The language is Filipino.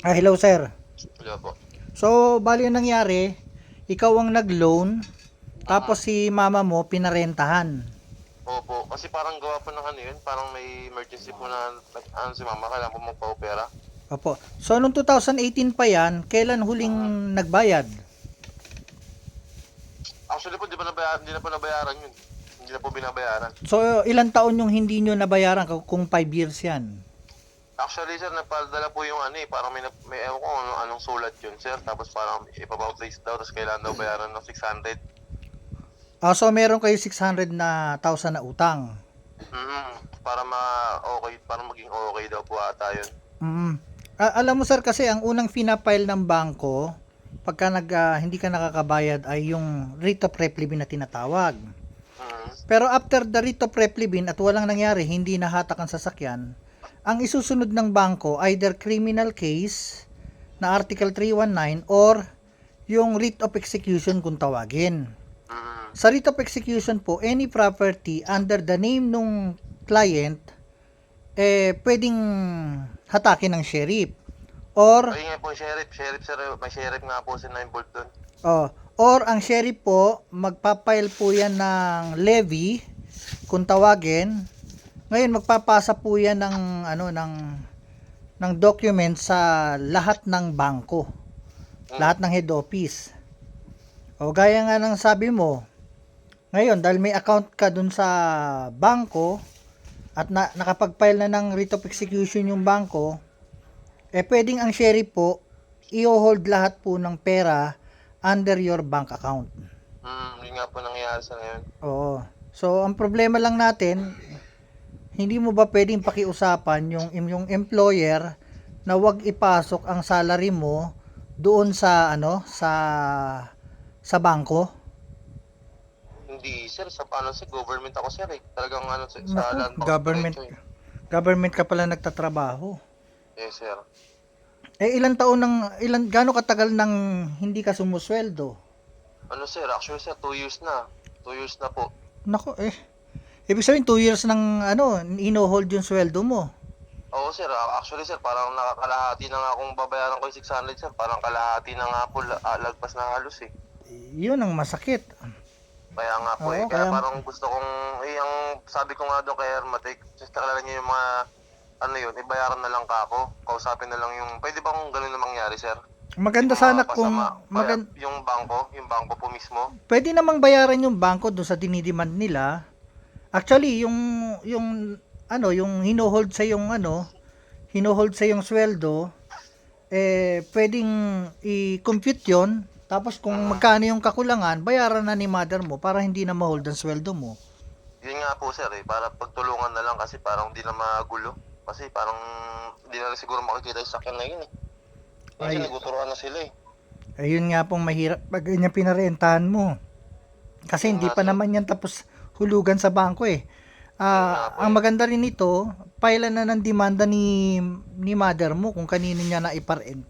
Ah, hello sir. Wala po. So, bali ang nangyari, ikaw ang nag-loan, tapos si mama mo pinarentahan. Opo, kasi parang gawa po ng ano yun, parang may emergency po na, ano si mama, kailangan po magpa-opera. Opo. So, noong 2018 pa yan, kailan huling nagbayad? Actually po, di pa nabayaran, hindi na po nabayaran yun. Hindi na po binabayaran. So, ilang taon yung hindi nyo nabayaran kung 5 years yan? Actually, sir, napadala po yung ano eh, parang may, nap- may ewan ko ano, anong sulat yun, sir. Tapos parang ipabautize daw, tapos kailangan daw bayaran ng 600. Ah, so, meron kayo 600 na thousand na utang. Mm Para ma okay, para maging okay daw po ata yun. Mm. Ah, alam mo sir, kasi ang unang finapile ng bangko, pagka nag, ah, hindi ka nakakabayad ay yung rate of replevin na tinatawag. Mm. Pero after the rate of replevin at walang nangyari, hindi nahatak ang sasakyan, ang isusunod ng bangko either criminal case na Article 319 or yung writ of execution kung tawagin. Mm. Sa writ of execution po, any property under the name nung client eh pwedeng hatakin ng sheriff or Ay nga po, sheriff, sheriff, sir, may sheriff nga po si involved doon. Oh, or ang sheriff po, magpapile po yan ng levy kung tawagin. Ngayon magpapasa po yan ng ano ng ng document sa lahat ng bangko. Lahat ng head office. O gaya nga ng sabi mo, ngayon dahil may account ka dun sa bangko at na, nakapag-file na ng writ of execution yung bangko, eh pwedeng ang sheriff po i-hold lahat po ng pera under your bank account. Mm, yun nga po nangyayari sa ngayon. Oo. So, ang problema lang natin, hindi mo ba pwedeng pakiusapan yung, yung employer na wag ipasok ang salary mo doon sa ano sa sa bangko? Hindi, sir, sa ano, sa government ako, sir, eh. Talagang ano, sa, sa Naku, land bank government diretso, eh. government ka pala nagtatrabaho. Yes, sir. Eh ilang taon nang ilan gaano katagal nang hindi ka sumusweldo? Ano, sir, actually, sir, two years na. Two years na po. Nako eh. Ibig sabihin 2 years nang ano, ino-hold yung sweldo mo. Oo, sir. ah, Actually, sir, parang nakakalahati na nga kung babayaran ko yung 600, sir. Parang kalahati na nga po, ah, lagpas na halos, eh. Yun ang masakit. Kaya nga po, Oo, eh. Kaya, kaya- parang gusto kong, eh, ang sabi ko nga doon kay Hermatic, since nakalala niyo yung mga, ano yun, ibayaran na lang ka ako. Kausapin na lang yung, pwede ba kung ganun na mangyari, sir? Maganda Yung sana mga kung pasama, magan yung bangko, yung bangko po mismo. pwede namang bayaran yung bangko doon sa dinidemand nila. Actually, yung yung ano, yung hinohold sa yung ano, hinohold sa yung sweldo, eh pwedeng i-compute 'yon. Tapos kung magkano yung kakulangan, bayaran na ni mother mo para hindi na ma-hold ang sweldo mo. Yun nga po, sir, eh. Para pagtulungan na lang kasi parang di na magulo. Kasi parang di na siguro makikita yung sakyan na yun, eh. Kasi Ay. naguturoan na sila, eh. Ayun nga pong mahirap pag ganyan pinarentahan mo. Kasi hindi pa naman yan tapos hulugan sa bangko eh. Po ang maganda rin ito, pailan na ng demanda ni ni mother mo kung kanino niya na iparent.